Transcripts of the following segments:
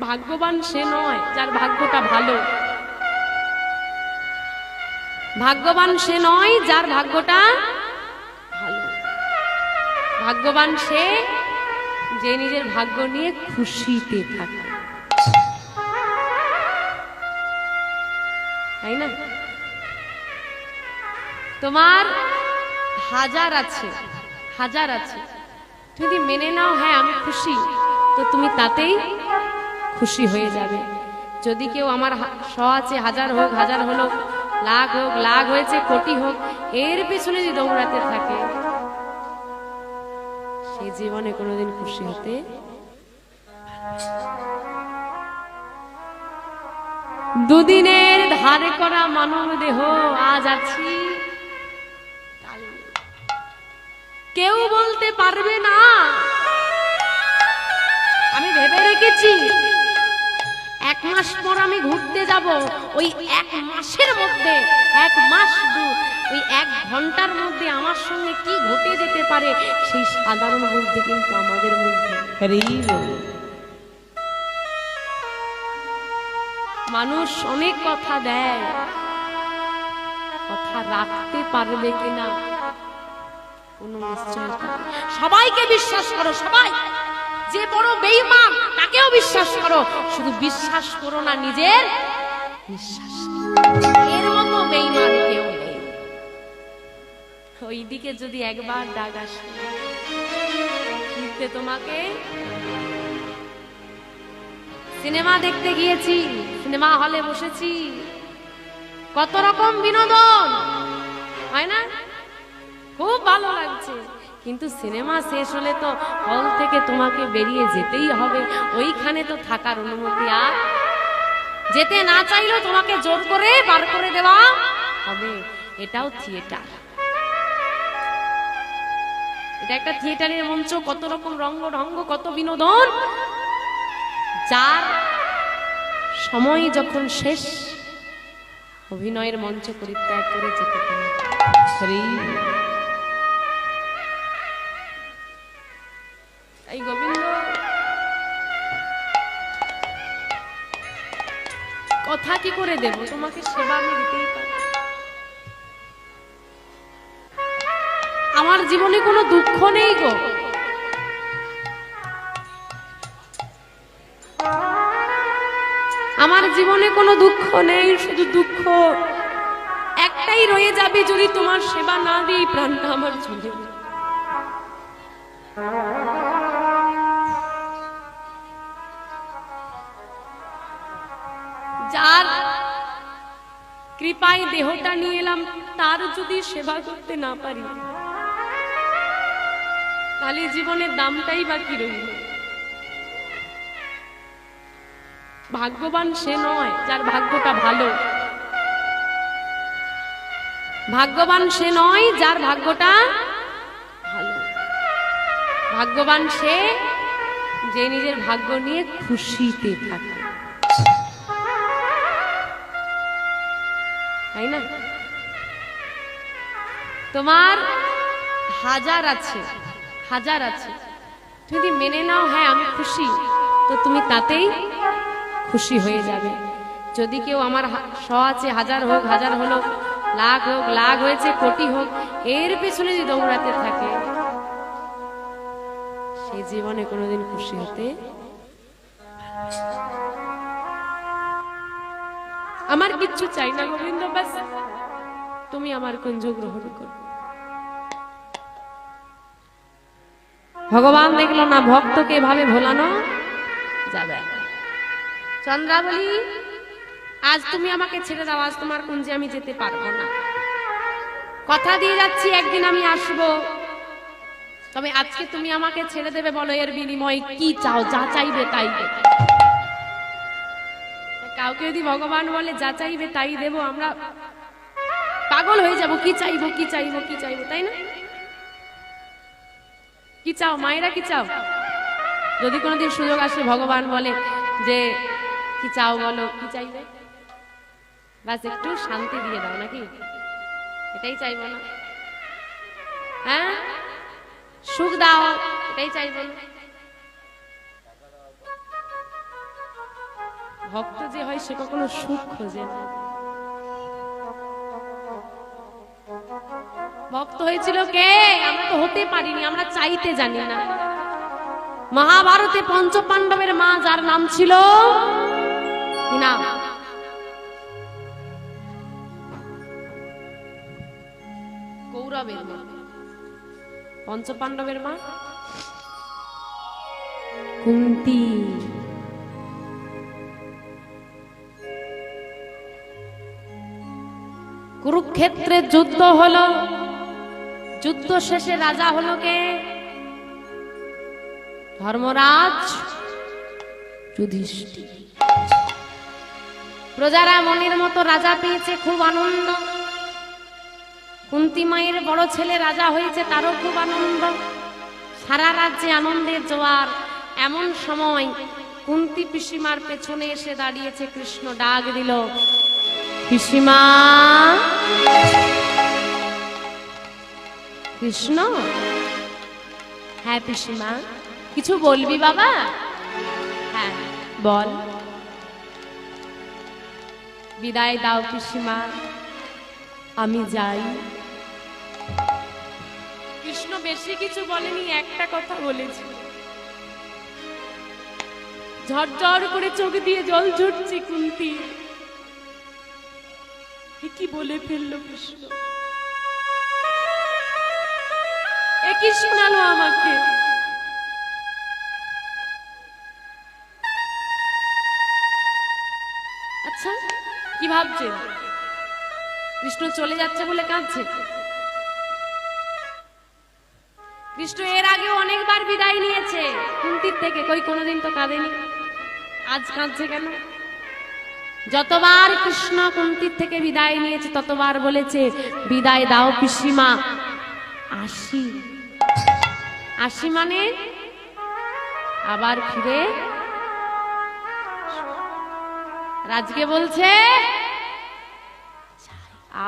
ভাগ্যবান সে নয় যার ভাগ্যটা ভালো। ভাগ্যবান সে নয় যার ভাগ্যটা ভালো। ভাগ্যবান সে যে নিজের ভাগ্য নিয়ে খুশিতে থাকে। তাই না? তোমার হাজার আছে হাজার আছে। যদি মেনে নাও হ্যাঁ আমি খুশি, তো তুমি তাতেই খুশি হয়ে যাবে। যদি কেউ আমার শ আছে হাজার হোক, হাজার হলো, লাখ হোক, লাখ হয়েছে, কোটি হোক, এর পেছনে যদি দৌড়াতে থাকে, সে জীবনে কোনোদিন খুশি হতে দুদিনের ধারে করা মানব দেহ আজ আছি। কেউ বলতে পারবে না। আমি ভেবে রেখেছি। এক মাস পর আমি ঘুরতে যাব। ওই এক মাসের মধ্যে এক মাস দু ওই এক ঘণ্টার মধ্যে আমার সঙ্গে কি ঘটে যেতে পারে সেই সাধারণ বুদ্ধি কিন্তু আমাদের মধ্যে। মানুষ অনেক কথা দেয় কথা রাখতে পারবে কিনা? কোনো নিশ্চয়তা সবাইকে বিশ্বাস করো সবাই। যে বড় বেঈমান তাকেও বিশ্বাস করো, শুধু বিশ্বাস করো না, নিজের বিশ্বাস এর মতো বেঈমান কেউ নেই। ওইদিকে যদি একবার ডাক আসে তোমাকে সিনেমা দেখতে গিয়েছি, সিনেমা হলে বসেছি। কত রকম বিনোদন, হয় না? খুব ভালো লাগছে। কিন্তু সিনেমা শেষ হলে তো হল থেকে তোমাকে বেরিয়ে যেতেই হবে। ওইখানে তো থাকার অনুমতি আর যেতে না চাইলেও তোমাকে জোর করে বার করে দেওয়া হবে। এটাও থিয়েটার। এটা একটা থিয়েটারের মঞ্চ, কত রকম রঙ্গ ঢঙ্গ কত বিনোদন। যার সময় যখন শেষ, অভিনয়ের মঞ্চ পরিত্যাগ করে যেতে হবে। কথা কি করে দেব? তোমাকে সেবা আমি দিতেই পারি। আমার জীবনে কোনো দুঃখ নেই গো। আমার জীবনে কোনো দুঃখ নেই, শুধু দুঃখ। একটাই রয়ে যাবে যদি তোমার সেবা না দিই, প্রাণটা আমার চলে যার কৃপায় দেহটা নিয়ে এলাম, তার যদি সেবা করতে না পারি, তাহলে জীবনের দামটাই বাকি রইল? ভাগ্যবান সে নয় যার ভাগ্যটা ভালো। ভাগ্যবান সে নয় যার ভাগ্যটা ভালো। ভাগ্যবান সে যে নিজের ভাগ্য নিয়ে খুশিতে থাকে। তাই না? তোমার হাজার আছে হাজার আছে। যদি মেনে নাও হ্যাঁ আমি খুশি। তো তুমি তাতেই খুশি হয়ে যাবে। যদি কেউ আমার শ আছে, হাজার হোক, হাজার হলো, লাখ হোক, লাখ হয়েছে, কোটি হোক, এর পেছনে যদি দৌড়াতে থাকে সেই জীবনে কোনোদিন খুশি হতে আমার কিচ্ছু চাই না গোবিন্দ বাস তুমি আমার কুঞ্জ গ্রহণ করো। ভগবান দেখল না ভক্তকে এভাবে ভোলানো যাবে। চন্দ্রাবলী, আজ তুমি আমাকে ছেড়ে দাও, আজ তোমার কুঞ্জে আমি যেতে পারব না। কথা দিয়ে যাচ্ছি, একদিন আমি আসব। তবে আজকে তুমি আমাকে ছেড়ে দেবে বলো এর বিনিময়ে কি চাও, যা চাইবে তাই। দেবে কাউকে যদি ভগবান বলে, যা চাইবে তাই দেব, আমরা পাগল হয়ে যাব। কি চাইব কি চাইব কি চাইব, তাই না? কি চাও, মায়েরা কি চাও? যদি কোনোদিন সুযোগ আসে, ভগবান বলে যে, কি চাও বলো, কি চাইবে? বাস, একটু শান্তি দিয়ে দাও নাকি? এটাই চাইব না। হ্যাঁ? সুখ দাও, এটাই চাইব না। ভক্ত যে হয় সে কখনো সুখ খোঁজে না। ভক্ত হয়েছিল কে? আমরা তো হতে পারিনি, আমরা চাইতে জানি না। মহাভারতে পঞ্চ পাণ্ডবের মা যার নাম ছিল? না কৌরবের মা। পঞ্চ পাণ্ডবের মা? কুন্তি। কুরুক্ষেত্রে যুদ্ধ হলো। যুদ্ধ শেষে রাজা হলো কে? ধর্মরাজ যুধিষ্ঠির। প্রজারা মনের মতো রাজা পেয়েছে, খুব আনন্দ। কুন্তি মায়ের বড় ছেলে রাজা হয়েছে, তারও খুব আনন্দ। সারা রাজ্যে আনন্দের জোয়ার। এমন সময় কুন্তি পিসিমার পেছনে এসে দাঁড়িয়েছে, কৃষ্ণ ডাক দিল পিসিমা কৃষ্ণ? হ্যাঁ পিসিমা কিছু বলবি বাবা? হ্যাঁ বল। বিদায় দাও পিসিমা আমি যাই। কৃষ্ণ বেশি কিছু বলেনি, একটা কথা বলেছি। ঝরঝর করে চোখ দিয়ে জল ঝরছে কুন্তি। কি বলে ফেলল কৃষ্ণ? এ কি শোনালো আমাকে। আচ্ছা কি ভাবছে? কৃষ্ণ চলে যাচ্ছে বলে কাঁদছে? কৃষ্ণ এর আগে অনেকবার বিদায় নিয়েছে। কুন্তির থেকে কই কোনোদিন তো কাঁদেনি। আজ কাঁদছে কেন? যতবার কৃষ্ণ কুন্তির থেকে বিদায় নিয়েছে, ততবার বলেছে, বিদায় দাও পিসিমা। আসি আসি মানে? আবার ফিরে? রাজকে বলছে,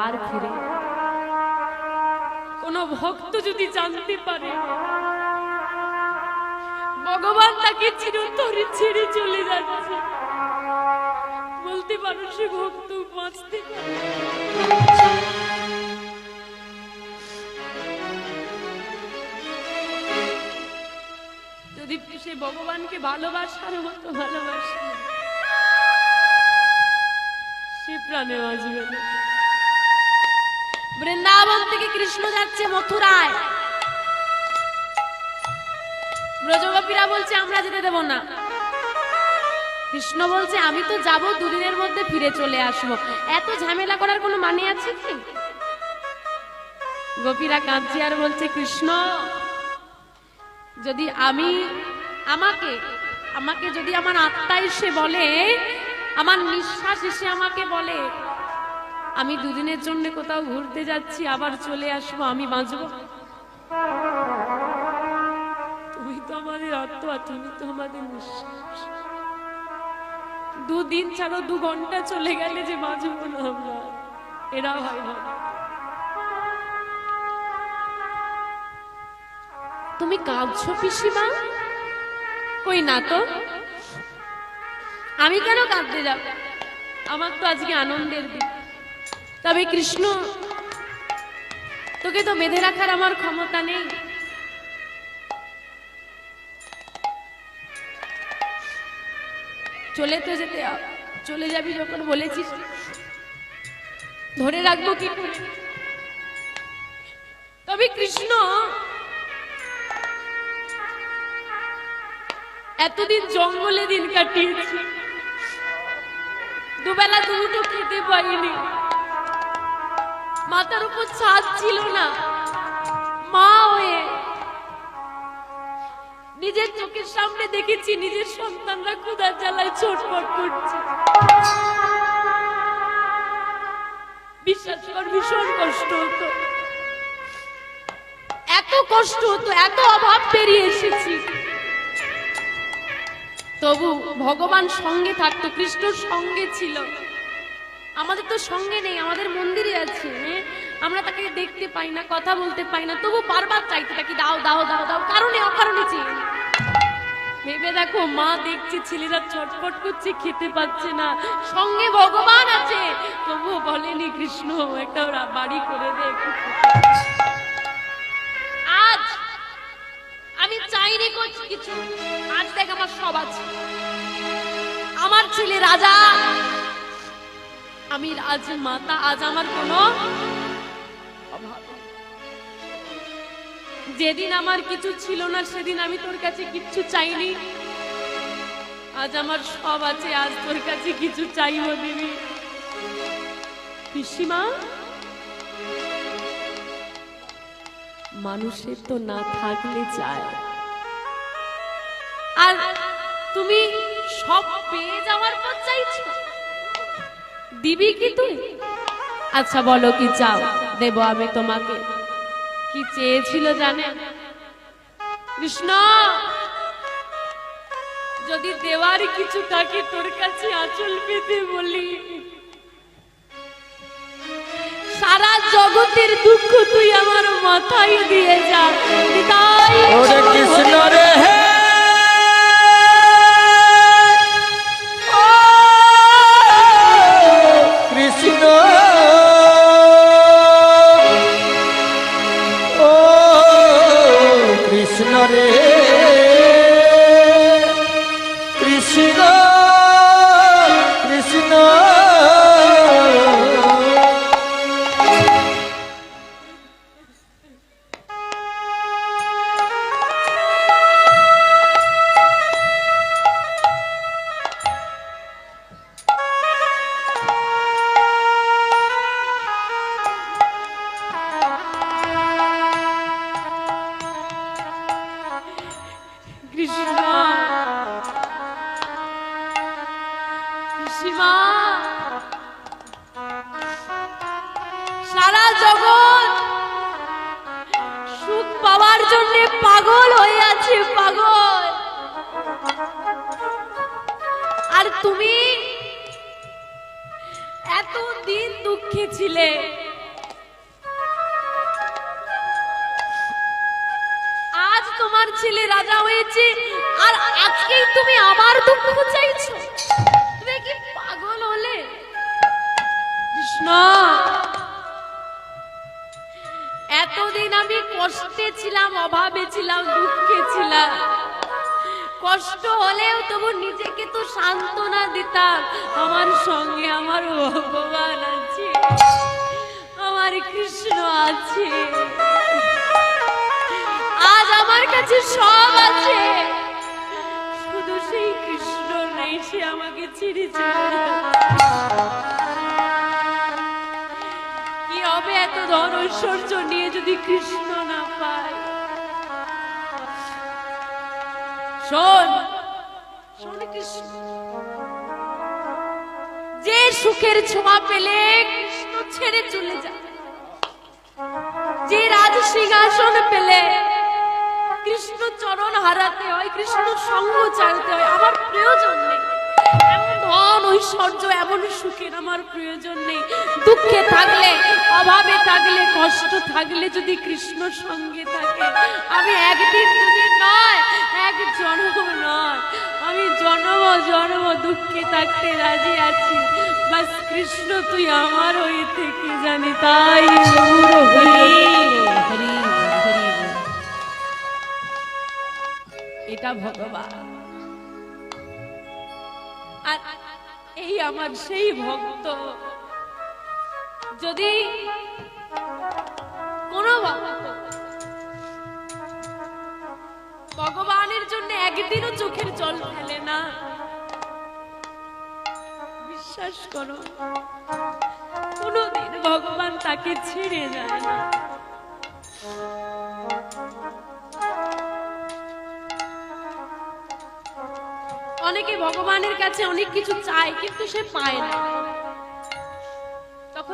আর ফিরে। কোন ভক্ত যদি জানতে পারে, ভগবান তাকে চিরতরে ছেড়ে চলে যাচ্ছে। বলতে পারো ভক্ত বাঁচতে যদি সে ভগবানকে ভালোবাসার মতো ভালোবাসে, সে প্রাণে বাঁচবে বৃন্দাবন থেকে কৃষ্ণ যাচ্ছে মথুরায়। ব্রজগোপীরা বলছে, আমরা যেতে দেব না। কৃষ্ণ বলছে, আমি তো যাব, দুদিনের মধ্যে ফিরে চলে আসব। এত ঝামেলা করার কোনো মানে আছে কি? গোপীরা কাঁদছে আর বলছে, কৃষ্ণ, যদি আমি আমাকে আমাকে যদি আমার আত্মা এসে বলে, আমার নিঃশ্বাস এসে আমাকে বলে, আমি দুদিনের জন্য কোথাও ঘুরতে যাচ্ছি, আবার চলে আসব, আমি বাঁচব? তুমি তো আমাদের আত্মা, তুমি তো আমাদের নিঃশ্বাস। দুদিন ছাড়ো, দু ঘণ্টা চলে গেলে যে বাঁচবো না আমরা। এরা হয় না তুমি কাঁদছো পিসিমা? কই না তো? আমি কেন কাঁদতে যাব? আমার তো আজকে আনন্দের দিন। তবে কৃষ্ণ, তোকে তো বেঁধে রাখার আমার ক্ষমতা নেই। চলে তো যেতে। চলে যাবি যখন বলেছিস। ধরে রাখব কি তবে কৃষ্ণ, এতদিন জঙ্গলে দিন কাটিয়েছি। দুবেলা দুটো খেতে পাইনি। মাথার উপর ছাদ ছিল না। মা হয়ে নিজের চোখের সামনে দেখেছি, নিজের সন্তানরা ক্ষুধার জ্বালায় ছটফট করছে। বিশ্বাস কর, ভীষণ কষ্ট হতো। এত কষ্ট হতো, এত অভাব পেরিয়ে এসেছি। তবু ভগবান সঙ্গে থাকতো, কৃষ্ণ সঙ্গে ছিল। আমাদের তো সঙ্গে নেই, আমাদের মন্দিরে আছে হ্যাঁ? আমরা তাকে দেখতে পাই না, কথা বলতে পাই না, তবু বারবার চাইতে থাকি, দাও দাও দাও দাও, কারণে, অকারণে চেয়ে ভেবে দেখো, মা দেখছে, ছেলেরা ছটফট করছে, খেতে পাচ্ছে না। সঙ্গে ভগবান আছে তবুও বলেনি, কৃষ্ণ, একটা ওরা বাড়ি করে দে আজ আমি চাইনি কিছু, আজ দেখ আমার সব আছে। আমার ছেলে রাজা, আমি রাজ মাতা, আজ আমার কোনো যেদিন আমার কিছু ছিল না, সেদিন আমি তোর কাছে কিচ্ছু চাইনি। আজ আমার সব আছে, আজ তোর কাছে কিছু চাইব দেবী পিসিমা? মানুষের তো না থাকলে চায় আর তুমি সব পেয়ে যাওয়ার পর চাইছো? দিবি কি তুই? আচ্ছা বলো কি চাও? দেব আমি তোমাকে। কি চেয়েছিল জানেন? কৃষ্ণ যদি দেওয়ার কিছু থাকে তোর কাছে আঁচল পেতে বলি। সারা জগতের দুঃখ তুই আমার মাথায় দিয়ে যা। তাই কৃষ্ণ রে সারা জগৎ সুখ পাওয়ার জন্য পাগল হয়ে আছে, পাগল। আর তুমি এত দিন দুঃখে ছিলে। আজ তোমার ছেলে রাজা হয়েছে, আর আজকেই তুমি আবার দুঃখ চাইছো। তুমি কি পাগল হলে? কৃষ্ণ। এতদিন আমি কষ্টে ছিলাম, অভাবে ছিলাম, দুঃখে ছিলাম। কষ্ট হলেও তবু নিজেকে তো সান্ত্বনা দিতাম। আমার সঙ্গে আমার ভগবান আছে, আমার কৃষ্ণ আছে। আজ আমার কাছে সব আছে। শুধু সেই কৃষ্ণ নেই, সে আমাকে ছিঁড়ে চলে। ধন ঐশ্বর্য নিয়ে যদি কৃষ্ণ না পায়। শোন কৃষ্ণ। যে সুখের ছোঁয়া পেলে কৃষ্ণ ছেড়ে চলে যায়। যে রাজ সিংহাসন পেলে কৃষ্ণ চরণ হারাতে হয়, কৃষ্ণ সঙ্গ চাইতে হয়, আমার প্রয়োজন নেই। ধন ঐশ্বর্য, এমন সুখের আমার প্রয়োজন নেই। দুঃখে থাকলে অভাবে কষ্ট থাকলে যদি কৃষ্ণ সঙ্গে থাকে, আমি একদিন দুদিন নয়, এক জন্ম নয়, আমি জন্ম জন্ম দুঃখে থাকতে রাজি আছি। বাস কৃষ্ণ, তুই আমার হয়ে থেকে জানি, তাই এটা ভগবান। আর এই আমার সেই ভক্ত, যদি কোন ভগবানের জন্য একদিনও চোখের জল ফেলে না। বিশ্বাস করো, কোনদিন ভগবান তাকে ছেড়ে যায় না। অনেকে ভগবানের কাছে অনেক কিছু চায়, কিন্তু সে পায় না।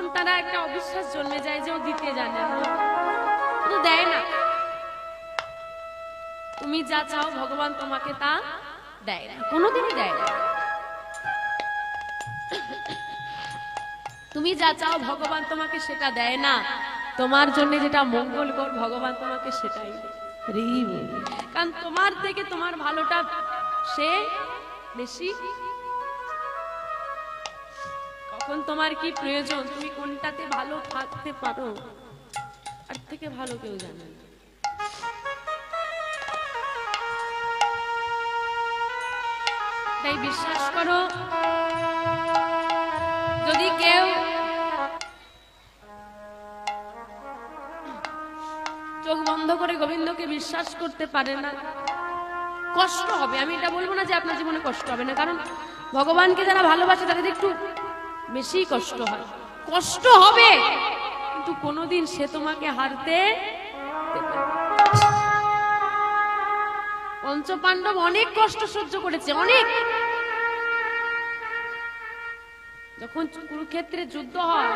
তখন তারা একটা অবিশ্বাস জন্মে যায় যে ও দিতে জানে তো দেয় না। তুমি যা চাও ভগবান তোমাকে তা দেয় না। কোনোদিনই দেয় না। তুমি যা চাও ভগবান তোমাকে সেটা দেয় না। তোমার জন্য যেটা মঙ্গলকর ভগবান তোমাকে সেটাই। কারণ তোমার থেকে তোমার ভালোটা সে বেশি কখন তোমার কি প্রয়োজন? তুমি কোনটাতে ভালো থাকতে পারো? আর থেকে ভালো কেউ জানে না। তাই বিশ্বাস করো, যদি কেউ চোখ বন্ধ করে গোবিন্দকে বিশ্বাস করতে পারে না, কষ্ট হবে। আমি এটা বলব না যে আপনার জীবনে কষ্ট হবে না। কারণ ভগবানকে যারা ভালোবাসে, তাদের একটু বেশি কষ্ট হয়। কষ্ট হবে, কিন্তু কোনোদিন সে তোমাকে হারতে। পঞ্চপাণ্ডব অনেক কষ্ট সহ্য করেছে, অনেক। যখন কুরুক্ষেত্রে যুদ্ধ হয়,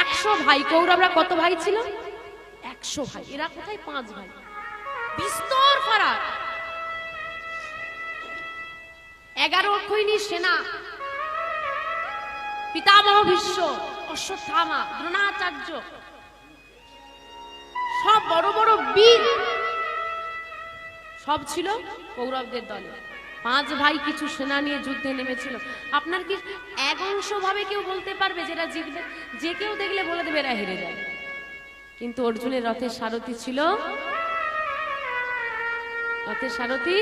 একশো ভাই, কৌরবরা কত ভাই ছিল? একশো ভাই। এরা কোথায়? পাঁচ ভাই। বিস্তর ফারাক। এগারো অক্ষয়ণী সেনা পিতামহ ভীষ্ম, অশ্বত্থামা, দ্রোণাচার্য। সব বড় বড় বীর। সব ছিল কৌরবদের দলে। পাঁচ ভাই কিছু সেনা নিয়ে যুদ্ধে নেমেছিল। আপনার কি এক অংশ ভাবে কেউ বলতে পারবে যেটা জিতবে? যে কেউ দেখলে বলে দেবে এরা হেরে যায়। কিন্তু অর্জুনের রথের সারথি ছিল? রথের সারথি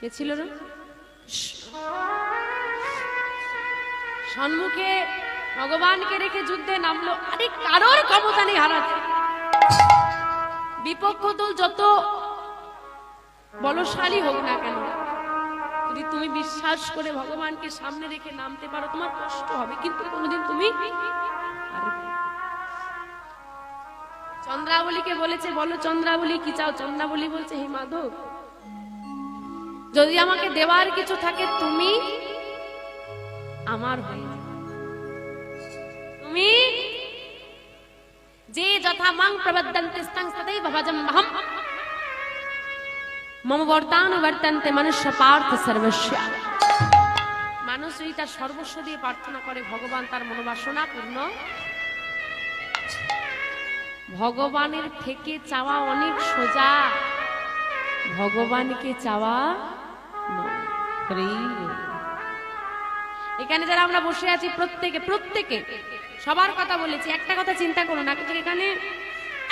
কে ছিল না সম্মুখে ভগবানকে রেখে যুদ্ধে নামলো আরে কারোর ক্ষমতা নেই হারাতে বিপক্ষ দল যত বলশালী হোক না কেন, যদি তুমি বিশ্বাস করে ভগবানকে সামনে রেখে নামতে পারো, তোমার কষ্ট হবে, কিন্তু কোনোদিন তুমি চন্দ্রাবলীকে বলেছে, বলো চন্দ্রাবলী কি চাও চন্দ্রাবলী বলছে, হে মাধব, যদি আমাকে দেওয়ার কিছু থাকে, তুমি আমার হয়ে। তুমি যে যথা মাং প্রবদ্ধন্তে স্তং সदैव ভজম অহম মম বর্তান বর্তন্তে মনুষ্য পার্থ সর্বস্ব মানুষ যদি তার সর্বস্ব দিয়ে প্রার্থনা করে ভগবান তার মনোবাসনা পূর্ণ ভগবানের থেকে চাওয়া অনেক সোজা ভগবানকে চাওয়া এখানে যারা আমরা বসে আছি প্রত্যেকে প্রত্যেকে। সবার কথা বলেছি, একটা কথা চিন্তা করো না কিন্তু এখানে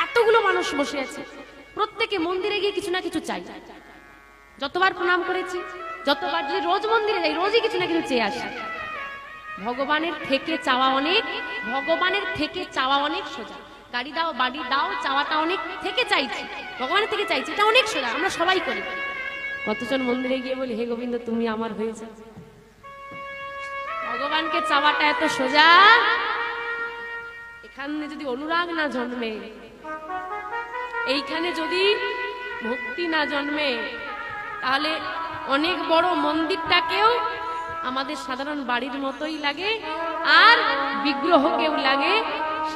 এতগুলো মানুষ বসে আছে। প্রত্যেকে মন্দিরে গিয়ে কিছু না কিছু চাই। যতবার প্রণাম করেছি, যতবার যদি রোজ মন্দিরে যাই, রোজই কিছু না কিছু চেয়ে আসি। ভগবানের থেকে চাওয়া অনেক, ভগবানের থেকে চাওয়া অনেক সোজা। গাড়ি দাও, বাড়ি দাও, চাওয়াটা অনেক থেকে চাইছি। ভগবানের থেকে চাইছি, এটা অনেক সোজা, আমরা সবাই করি। কতজন মন্দিরে গিয়ে বলি, হে গোবিন্দ, তুমি আমার হয়েছে। ভগবানকে চাওয়াটা এত সোজা এখানে যদি অনুরাগ না জন্মে, এইখানে যদি ভক্তি না জন্মে, তাহলে অনেক বড় মন্দিরটাকেও আমাদের সাধারণ বাড়ির মতোই লাগে আর বিগ্রহকেও লাগে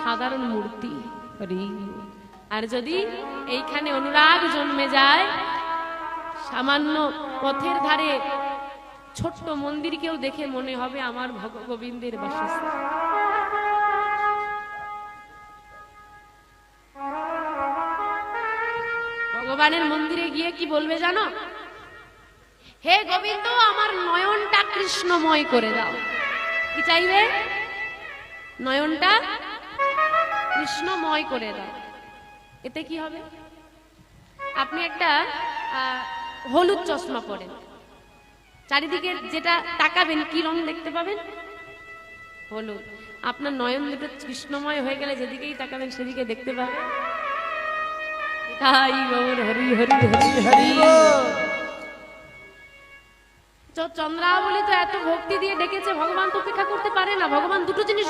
সাধারণ মূর্তি। আর যদি এইখানে অনুরাগ জন্মে যায়, সামান্য পথের ধারে ছোট্ট মন্দিরকেও দেখে মনে হবে আমার ভগ গোবিন্দের বাসস্থান। ভগবানের মন্দিরে গিয়ে কি বলবে জানো? হে গোবিন্দ, আমার নয়নটা কৃষ্ণময় করে দাও। কি চাইবে? নয়নটা কৃষ্ণময় করে দাও। এতে কি হবে? আপনি একটা হলুদ চশমা পরেন। চারিদিকে যেটা তাকাবেন, কি রং দেখতে পাবেন? হলুদ। আপনার নয়ন দুটো কৃষ্ণময় হয়ে গেলে যেদিকেই তাকাবেন, সেদিকে দেখতে পাবেন। হরি হরি হরি হরি চ- চন্দ্রাবলী তো এত ভক্তি দিয়ে ডেকেছে ভগবান তো উপেক্ষা করতে পারে না। ভগবান দুটো জিনিস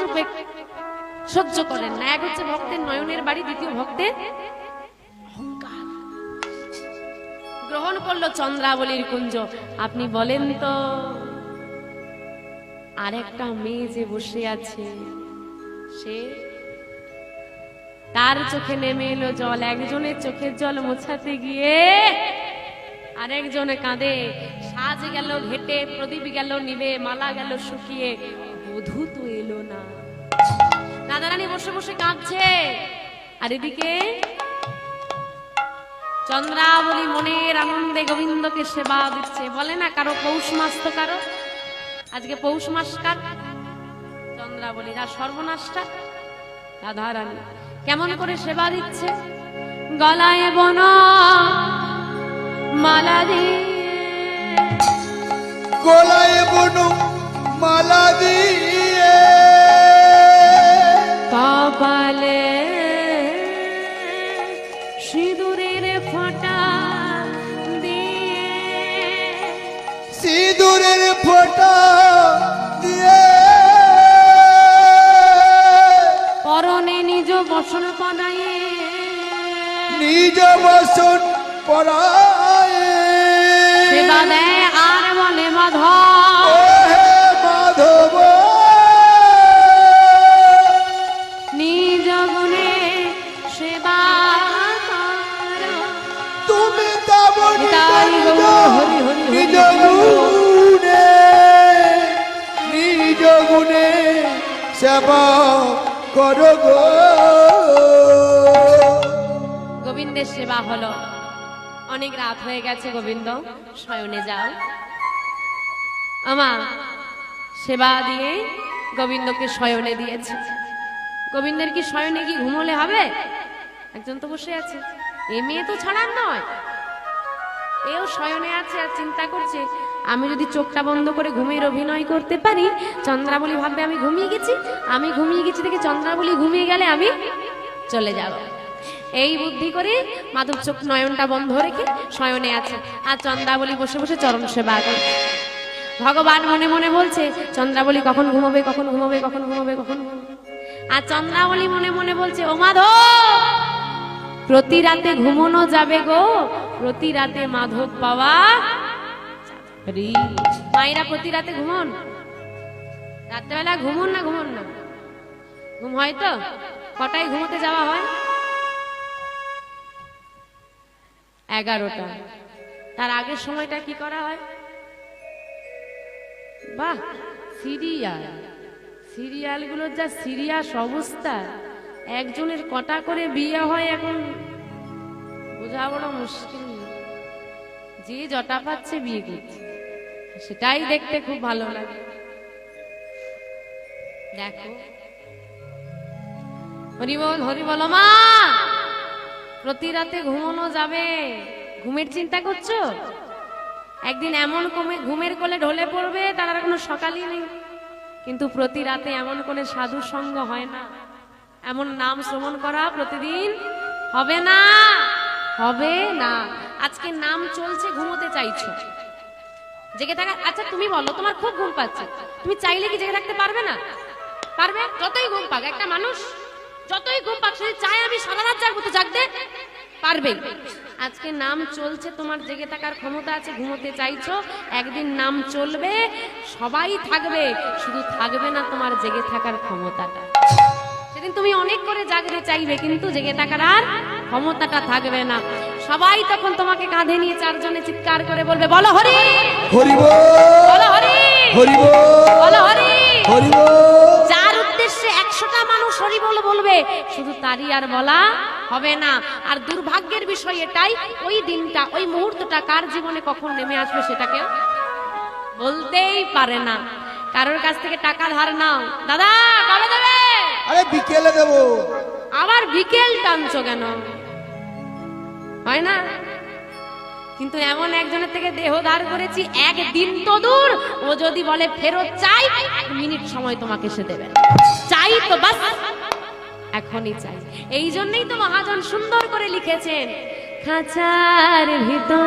সহ্য করেন না। এক হচ্ছে ভক্তের নয়নের বাড়ি দ্বিতীয় ভক্তের অহংকার। গ্রহণ করল চন্দ্রাবলীর কুঞ্জ। আপনি বলেন তো আর একটা মেয়ে যে বসে আছে সে তার চোখে নেমে এলো জল, একজনের চোখের জল মোছাতে গিয়ে আরেকজনে কাঁদে। সাজ গেল ঘেটে, প্রদীপ গেল নিবে মালা গেল শুকিয়ে, বধূ তো এলো না। রাধারানী বসে বসে কাঁদছে। আর এদিকে চন্দ্রাবলী মনের আনন্দে গোবিন্দকে সেবা দিচ্ছে। বলে না কারও পৌষ মাস তো কারও? আজকে পৌষ মাস কার? চন্দ্রাবলী আর সর্বনাশটা রাধারানী কেমন করে সেবা দিচ্ছে? গলায় বন মালা দিয়ে। গলায় বনু মালা দিয়ে। কপালে সিঁদুরের ফোঁটা দিয়ে। সিঁদুরের ফোঁটা বসন পদায়ে নিজ বসন পরায়। সেবা দেয় আর বলে মাধব মাধব। নিজ গুণে সেবা তুমি নিজ গুণে নিজ গুণে সেবা করো গো। গোবিন্দের সেবা হলো। অনেক রাত হয়ে গেছে গোবিন্দ, শয়নে যাও। আমা, সেবা দিয়ে গোবিন্দকে শয়নে দিয়েছে। গোবিন্দের কি শয়নে কি ঘুমোলে হবে? একজন তো বসে আছে। এ মেয়ে তো ছাড়ার নয়। এও শয়নে আছে আর চিন্তা করছে, আমি যদি চোখটা বন্ধ করে ঘুমের অভিনয় করতে পারি, চন্দ্রাবলী ভাববে আমি ঘুমিয়ে গেছি। আমি ঘুমিয়ে গেছি দেখে চন্দ্রাবলী ঘুমিয়ে গেলে আমি চলে যাব। এই বুদ্ধি করে মাধব চোখ নয়নটা বন্ধ রেখে শয়নে আছে। আর চন্দ্রাবলী বসে বসে চরণ সেবা করে। ভগবান মনে মনে বলছে, চন্দ্রাবলী কখন ঘুমাবে কখন ঘুমাবে কখন ঘুমাবে, কখন আর চন্দ্রাবলী মনে মনে বলছে, ও মাধব, প্রতি রাতে ঘুমোনো যাবে গো, প্রতি রাতে মাধব পাওয়া মায়েরা, প্রতি রাতে ঘুমন? রাত্রেবেলা ঘুমন না ঘুমন না? ঘুম হয় তো? কটায় ঘুমোতে যাওয়া হয়? এগারোটা। তার আগের সময়টা কি করা হয়? বাহ, সিরিয়াল। সিরিয়ালগুলোর যা সিরিয়াস অবস্থা, একজনের কটা করে বিয়ে হয় এখন বোঝা বড় মুশকিল। যে জটা পাচ্ছে বিয়ে করছে, সেটাই দেখতে খুব ভালো লাগে। দেখো। হরি বল হরি বল মা! প্রতি রাতে ঘুমানো যাবে। ঘুমের চিন্তা করছ? একদিন এমন কমে- ঘুমের কোলে ঢলে পড়বে, তার আর কোনো সকালই নেই। কিন্তু প্রতি রাতে এমন করে সাধু সঙ্গ হয় না। এমন নাম শ্রবণ করা প্রতিদিন হবে না। হবে না। আজকে নাম চলছে, ঘুমোতে চাইছো। জেগে থাকা আচ্ছা তুমি বলো, তোমার খুব ঘুম পাচ্ছে। তুমি চাইলে কি জেগে থাকতে পারবে না? পারবে? যতই ঘুম পাক, একটা মানুষ যতই ঘুম পাক যদি চায় আমি সারা রাত জাগবো তো জাগতে পারবে। আজকে নাম চলছে তোমার জেগে থাকার ক্ষমতা আছে ঘুমোতে চাইছো একদিন নাম চলবে সবাই থাকবে শুধু থাকবে না তোমার জেগে থাকার ক্ষমতাটা। সেদিন তুমি অনেক করে জাগতে চাইবে কিন্তু জেগে থাকার আর ক্ষমতাটা থাকবে না। সবাই তখন তোমাকে কাঁধে নিয়ে চারজনে চিৎকার করে বলবে বলো হরি! হরিব বলো! হরি! হরিব বলো! হরি! যার উদ্দেশ্যে একশোটা মানুষ হরি বলে বলবে শুধু তারই আর বলা হবে না। আর দুর্ভাগ্যের বিষয় এটাই ওই দিনটা ওই মুহূর্তটা কার জীবনে কখন নেমে আসবে সেটাকে বলতেই পারে না। কারোর কাছ থেকে টাকা ধার নাও। দাদা কবে দেবে? আরে বিকেলে দেবো। আবার বিকেল টানছো কেন? হয় না? কিন্তু এমন একজনের থেকে দেহ ধার করেছি, একদিন তো দূর। ও যদি বলে, ফেরত চাই মিনিট সময় তোমাকে সে দেবে চাই তো বাস, এখনই চাই। এই জন্যই তো মহাজন সুন্দর করে লিখেছেন, খাঁচার ভিতর